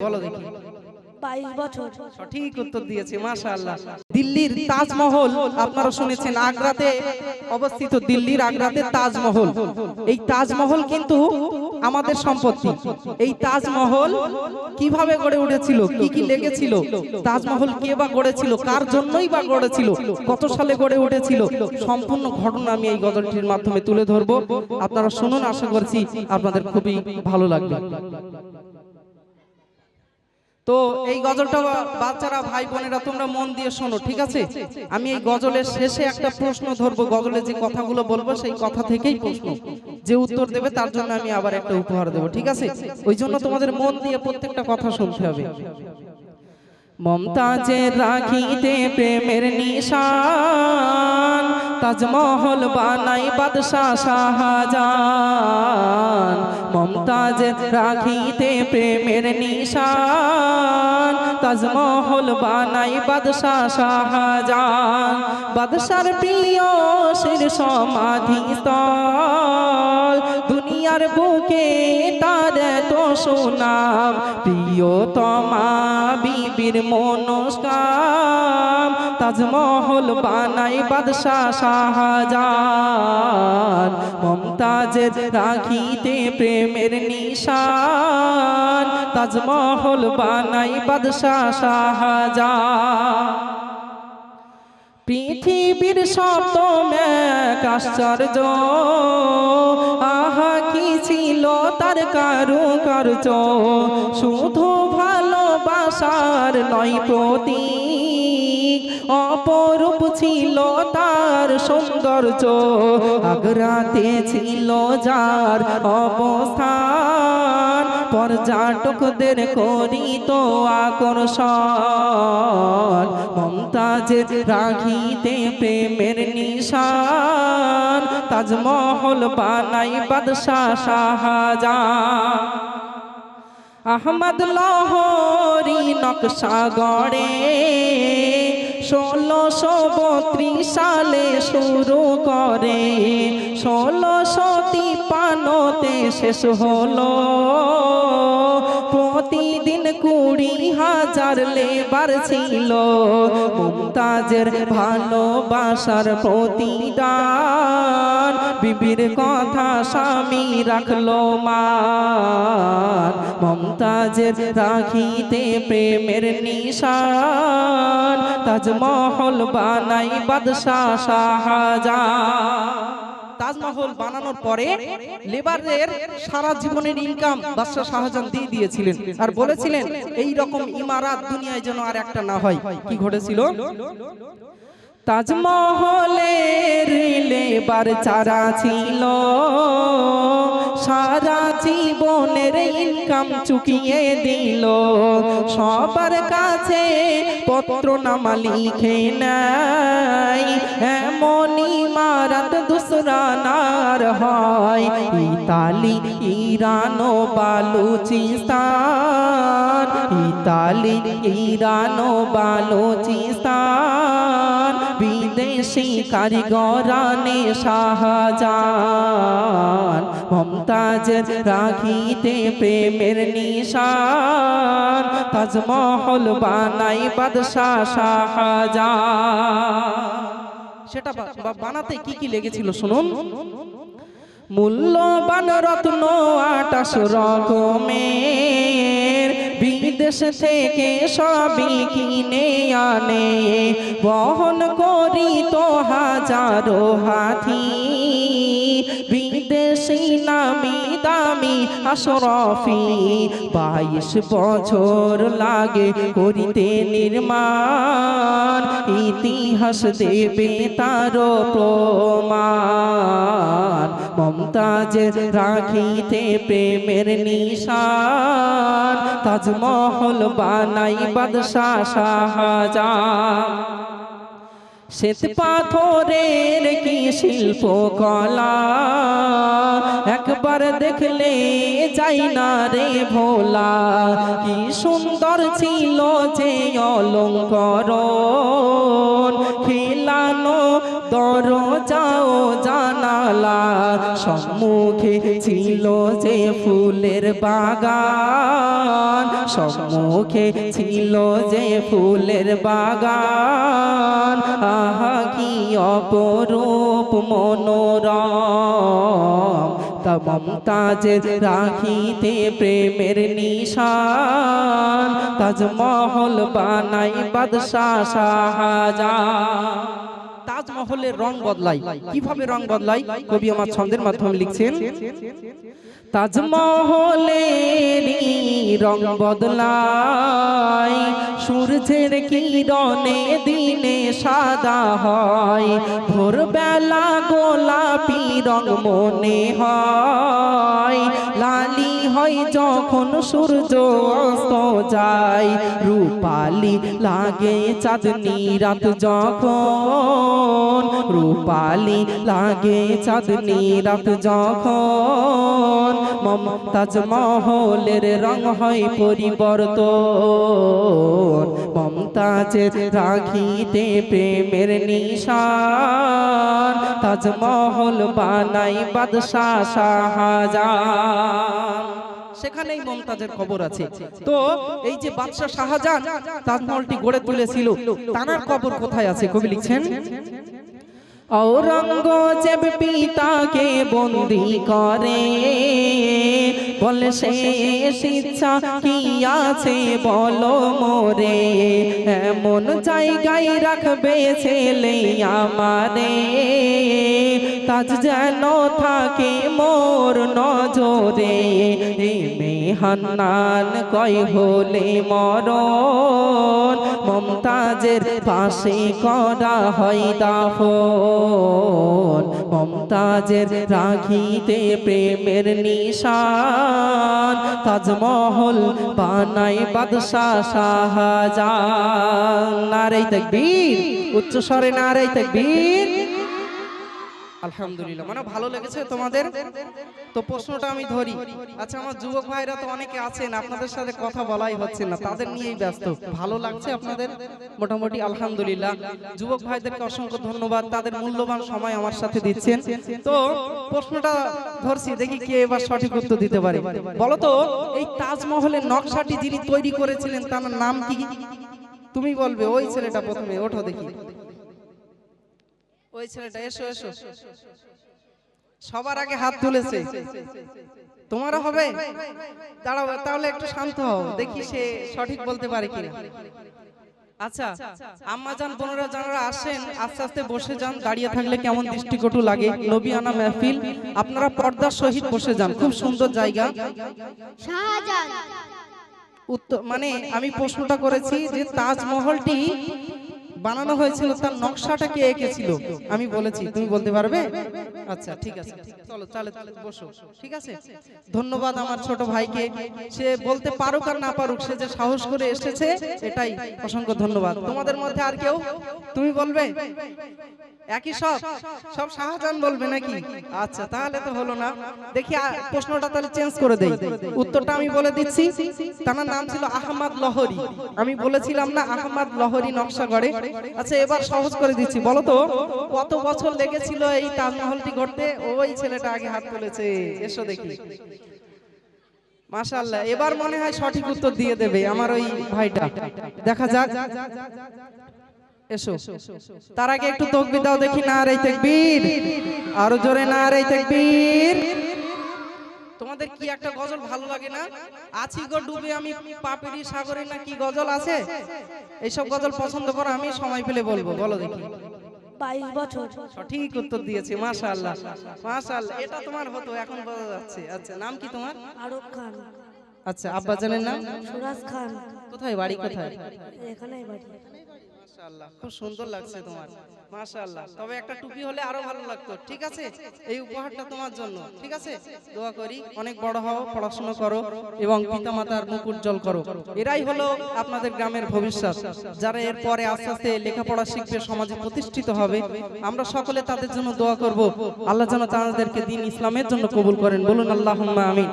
বলো দেখি। বাইশ বছর। সঠিক উত্তর দিয়েছে মাশাআল্লাহ। দিল্লির তাজমহল আপনারা শুনেছেন আগ্রাতে অবস্থিত দিল্লির আগ্রাতে তাজমহল। এই তাজমহল কিন্তু আমাদের সম্পত্তি। এই তাজমহল কীভাবে গড়ে উঠেছিল কি কি লেগেছিল তাজমহল কে বা গড়েছিল কার জন্যই বা গড়েছিল কত সালে গড়ে উঠেছিল সম্পূর্ণ ঘটনা আমি এই গজলটির মাধ্যমে তুলে ধরবো। আপনারা শুনুন আশা করছি আপনাদের খুবই ভালো লাগবে। তো এই গজলটা বাচ্চারা ভাই বোনেরা তোমরা মন দিয়ে শোনো, ঠিক আছে? আমি এই গজলের শেষে একটা প্রশ্ন ধরবো গজলের যে কথাগুলো বলব সেই কথা থেকেই প্রশ্ন। যে উত্তর দেবে, তার জন্য আমি আবার একটা উপহার দেবো, ঠিক আছে? ওই জন্য তোমাদের মন দিয়ে প্রত্যেকটা কথা শুনতে হবে। মমতাজের রাখিতে প্রেমের নিশান, তাজমহল বানাই বাদশাহ শাহজাহান। মমতাজের রাখিতে প্রেমের নিশান, তাজমহল বানাই বাদশাহ শাহজাহান। বাদশার প্রিয় শির সমাধি দুনিয়ার বুকে তার তো সুনাম প্রিয়তমা বিবির মনস্কাম, তাজমহল বানাই বাদশাহ শাহজাহান। মমতাজের রাখিতে প্রেমের নিশান, তাজমহল বানাই বাদশাহ শাহজাহান। পৃথিবীর সপ্তম এক আশ্চর্য। আহা কি ছিল তার কারু কার্য শুধু ভালোবাসার নয় প্রতীক। অপরূপ ছিল তার সৌন্দর্য, আগ্রাতে ছিল যার অবস্থান। পর্যটকদের করিত আকর্ষণ, মমতাজের রাখিতে প্রেমের নিশান। তাজমহল বানাই বাদশাহ শাহজাহান। আহমদ লহরি নকশা গড়ে। ষোলোশো বত্রিশ সালে শুরু করে। ষোলোশো তিপান্নতে শেষ হলো। প্রতিদিন কুড়ি হাজার লেবার ছিল। মুমতাজের ভালোবাসার প্রতিদান বিবির কথা স্বামী রাখল মান। মমতাজের রাখিতে প্রেমের নিশান তাজমহল বানাই বাদশাহ শাহজাহান। তাজমহল বানানোর পরে লেবারের সারা জীবনের ইনকাম বাদশাহ শাহজাহান দিয়ে দিয়েছিলেন। আর বলেছিলেন এই রকম ইমারাত দুনিয়ায় যেন আর একটা না হয়। কি ঘটেছিল? তাজমহলের লেবার চারা ছিল, সারা জীবনের ইনকাম চুকিয়ে দিল। সবার কাছে পত্র নামা লিখে এমন ইমারত দুসরা নার হয়। ইতালি, ইরান ও বালুচিস্তান। ইতালি, ইরান ও বালুচিস্তান। বিদেশি কারিগরানে শাহজান মমতাজের রাখিতে প্রেমের নিশান। তাজমহল বানাই বাদশাহ শাহজান সেটা বানাতে কি কি লেগেছিল, শুনুন। মূল্যবান রত্ন আটাশ রকমের। বিদেশ থেকে সবই কিনে আনে। বহন করি তো হাজারো হাতি। বিদেশি নামি দামি আশরফি। বাইশ বছর লাগে করিতে নির্মাণ। ইতিহাস দেবে তার প্রমাণ। মমতাজের রাখিতে প্রেমের নিশান। তাজমহল বানাই বাদশাহ শাহজাহান। শ্বেত পাথরের কি শিল্প কলা একবার দেখলে যাই না রে ভোলা। কি সুন্দর ছিল যে অলঙ্করণ। খেলা লাগানো দরজাও জানালা। সম্মুখে ছিল যে ফুলের বাগান। সম্মুখে ছিল যে ফুলের বাগান। আহা, কি অপরূপ মনোরম। তা যে রাখিতে প্রেমের নিশান। তাজমহল বানাই বাদশাহ শাহজাহান। তাজমহলের রং বদলাই। কীভাবে রং বদলাই? কবি আমার ছন্দের মাধ্যমে লিখছেন তাজমহলেরই রং বদলায়। সূর্যের কিরণে দিনে সাদা হয়। ভোরবেলা গোলাপি রং মনে হয়। লালি হয় যখন সূর্য অস্ত যায়। রূপালি লাগে চাঁদনি রাত যখন। রূপালি লাগে চাঁদনি রাত যখন। মমতাজ মহলের রং হয় পরিবর্তন। মমতাজের রাখিতে প্রেমের নিশান। তাজমহল বানাই বাদশাহ শাহজাহান। সেখানেই মমতাজের কবর আছে। তো এই যে বাদশাহ শাহজাহান তাজমহলটি গড়ে তুলেছিল তানার কবর কোথায় আছে কবি লিখছেন? ঔরঙ্গজেব পিতাকে বন্দি করে। বলে শেষ ইচ্ছা কি আছে বলো মোরে। এমন জায়গায় রাখবে ছেলে আমারে। তাজ যেন থাকে মোর নজরে। মেহান্নান কয়, হলে মরণ, মমতাজের পাশে করা হয় দাফন। মমতাজের রাখিতে প্রেমের নিশান, তাজমহল বানাই বাদশাহ শাহজাহান। নারে তাকবীর উচ্চ স্বরে নারে তাকবীর। আলহামদুলিল্লাহ। মানে ভালো লেগেছে তোমাদের? তো প্রশ্নটা আমি ধরি। আচ্ছা আমার যুবক ভাইরা তো অনেকে আছেন, আপনাদের সাথে কথা বলাই হচ্ছে না, তাদের নিয়েই ব্যস্ত। ভালো লাগছে আপনাদের? মোটামুটি আলহামদুলিল্লাহ। যুবক ভাইদেরকে অসংখ্য ধন্যবাদ, তাদের মূল্যবান সময় আমার সাথে দিচ্ছেন। তো প্রশ্নটা ধরছি, দেখি কে এবার সঠিক উত্তর দিতে পারে। বলো তো এই তাজমহলের নকশাটি যিনি তৈরি করেছিলেন, তার নাম কি? তুমি বলবে, ওই ছেলেটা প্রথমে, ওঠো দেখি। ওই ছেলেটা এসো এসো। সবার আগে হাত তুলেছে। তোমারও হবে? দাঁড়াও তাহলে একটু শান্ত হও দেখি সে সঠিক বলতে পারে কিনা। আচ্ছা আম্মা যান বোনেরা যারা আসেন আস্তে আস্তে বসে যান দাঁড়িয়ে থাকলে কেমন দৃষ্টিকটু লাগে? নবী আনা মেহফিল আপনারা পর্দার সহিত বসে যান খুব সুন্দর জায়গা। শাহজাহান। উত্তর মানে আমি প্রশ্নটা করেছি যে তাজমহলটি বানানো হয়েছিল তার নকশাটা কে এঁকেছিল? আমি বলেছি তুমি বলতে পারবে? আচ্ছা ঠিক আছে। চলো তাহলে বসো। ঠিক আছে? ধন্যবাদ আমার ছোট ভাইকে। সে বলতে পারুক আর না পারুক সে যে সাহস করে এসেছে এটাই। অসংখ্য ধন্যবাদ। তোমাদের মধ্যে আর কেউ? তুমি বলবে? একই সব? সব শাহজাহান বলবে নাকি? আচ্ছা তাহলে তো হলো না। দেখি প্রশ্নটা তাহলে চেঞ্জ করে দেই। উত্তরটা আমি বলে দিচ্ছি। তার নাম ছিল আহমদ লহরি। আমি বলেছিলাম না আহমদ লহরি নকশা গড়ে আচ্ছা এবার সহজ করে দিচ্ছি। বলো তো কত বছর লেগেছিল এই তাজমহলটি গড়তে ওই ছেলেটা আগে হাত তুলেছে। এসো দেখি। মাশাআল্লাহ, এবার মনে হয় সঠিক উত্তর দিয়ে দেবে আমার ওই ভাইটা। দেখা যাক। এসো। তার আগে একটু তকবির দাও দেখি না রে তাকবীর। আরও জোরে না রে তাকবীর। তোমাদের কি একটা গজল ভালো লাগে না? আছি গো ডুবে আমি পাপড়ি সাগরে, না কি গজল আছে? এইসব গজল পছন্দ করো, আমি সময় পেলে বলব। বলো দেখি। বাইশ বছর। সঠিক উত্তর দিয়েছে মাশাআল্লাহ মাশাআল্লাহ এটা তোমার হতো এখন বোঝা যাচ্ছে। আচ্ছা নাম কি তোমার? আরব খান। আচ্ছা আব্বাজানের নাম? সুরাজ খান। কোথায় বাড়ি কোথায়? এখানেই বাড়ি। মাশাআল্লাহ। খুব সুন্দর লাগছে তোমার। মাশাআল্লাহ। তবে একটা টুপি হলে আরও ভালো লাগতো। ঠিক আছে? এই উপহারটা তোমার জন্য। ঠিক আছে? দোয়া করি। অনেক বড় হও পড়াশোনা করো এবং পিতামাতার মুখ উজ্জ্বল করো। এরাই হলো আপনাদের গ্রামের ভবিষ্যৎ। যারা এর পরে আস্তে আস্তে লেখাপড়া শিখবে সমাজে প্রতিষ্ঠিত হবে আমরা সকলে তাদের জন্য দোয়া করব। আল্লাহ যেন তাদেরকে দিন ইসলামের জন্য কবুল করেন। বলুন আল্লাহুম্মা আমিন।